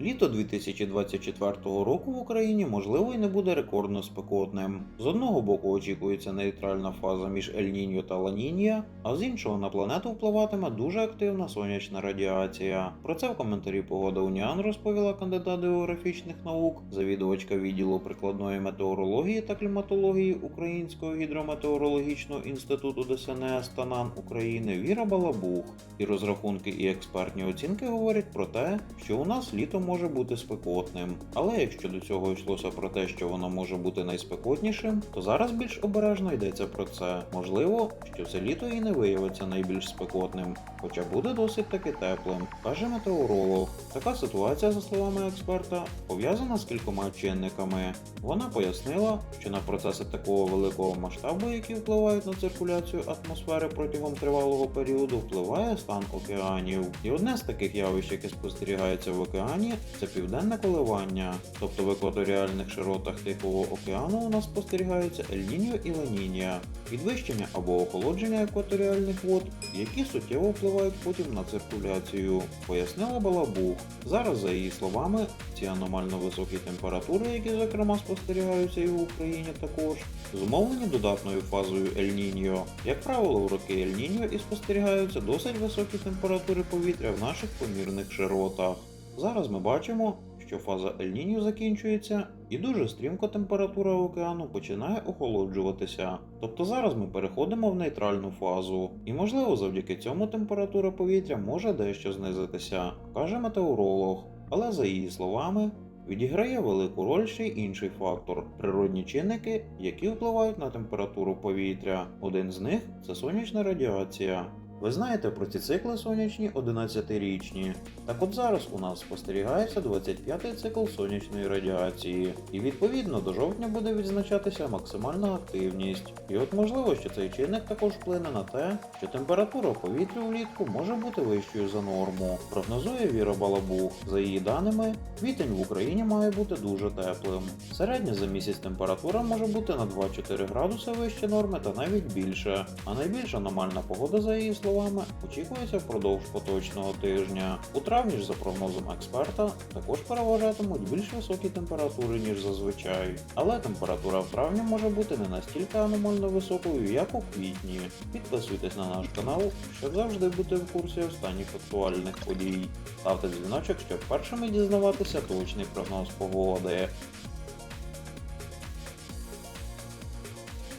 Літо 2024 року в Україні можливо і не буде рекордно спекотним. З одного боку очікується нейтральна фаза між Ель-Ніньо та Ла-Нінья, а з іншого на планету впливатиме дуже активна сонячна радіація. Про це в коментарі Погода Уніан розповіла кандидат географічних наук, завідувачка відділу прикладної метеорології та кліматології Українського гідрометеорологічного інституту ДСНС та НАН України Віра Балабух. І розрахунки і експертні оцінки говорять про те, що у нас літо може бути спекотним. Але якщо до цього йшлося про те, що воно може бути найспекотнішим, то зараз більш обережно йдеться про це. Можливо, що це літо і не виявиться найбільш спекотним, хоча буде досить таки теплим, каже метеоролог. Така ситуація, за словами експерта, пов'язана з кількома чинниками. Вона пояснила, що на процеси такого великого масштабу, які впливають на циркуляцію атмосфери протягом тривалого періоду, впливає стан океанів. І одне з таких явищ, яке спостерігається в океані, це південне коливання. Тобто в екваторіальних широтах Тихого океану у нас спостерігаються Ель-Ніньо і Ла-Нінья, підвищення або охолодження екваторіальних вод, які суттєво впливають потім на циркуляцію, пояснила Балабух. Зараз, за її словами, ці аномально високі температури, які зокрема спостерігаються і в Україні також, зумовлені додатною фазою Ель-Ніньо. Як правило, в роки Ель-Ніньо і спостерігаються досить високі температури повітря в наших помірних широтах. Зараз ми бачимо, що фаза Ель-Ніньо закінчується, і дуже стрімко температура океану починає охолоджуватися. Тобто зараз ми переходимо в нейтральну фазу, і можливо завдяки цьому температура повітря може дещо знизитися, каже метеоролог. Але за її словами, відіграє велику роль ще й інший фактор природні чинники, які впливають на температуру повітря. Один з них це сонячна радіація. Ви знаєте про ці цикли сонячні 11-річні. Так от зараз у нас спостерігається 25-й цикл сонячної радіації, і відповідно до жовтня буде відзначатися максимальна активність. І от можливо, що цей чинник також вплине на те, що температура повітря влітку може бути вищою за норму. Прогнозує Віра Балабух. За її даними, квітень в Україні має бути дуже теплим. Середня за місяць температура може бути на 2-4 градуси вище норми та навіть більше. А найбільш аномальна погода за її словами очікується впродовж поточного тижня. У травні ж, за прогнозом експерта, також переважатимуть більш високі температури, ніж зазвичай. Але температура в травні може бути не настільки аномально високою, як у квітні. Підписуйтесь на наш канал, щоб завжди бути в курсі останніх актуальних подій. Ставте дзвіночок, щоб першими дізнаватися точний прогноз погоди.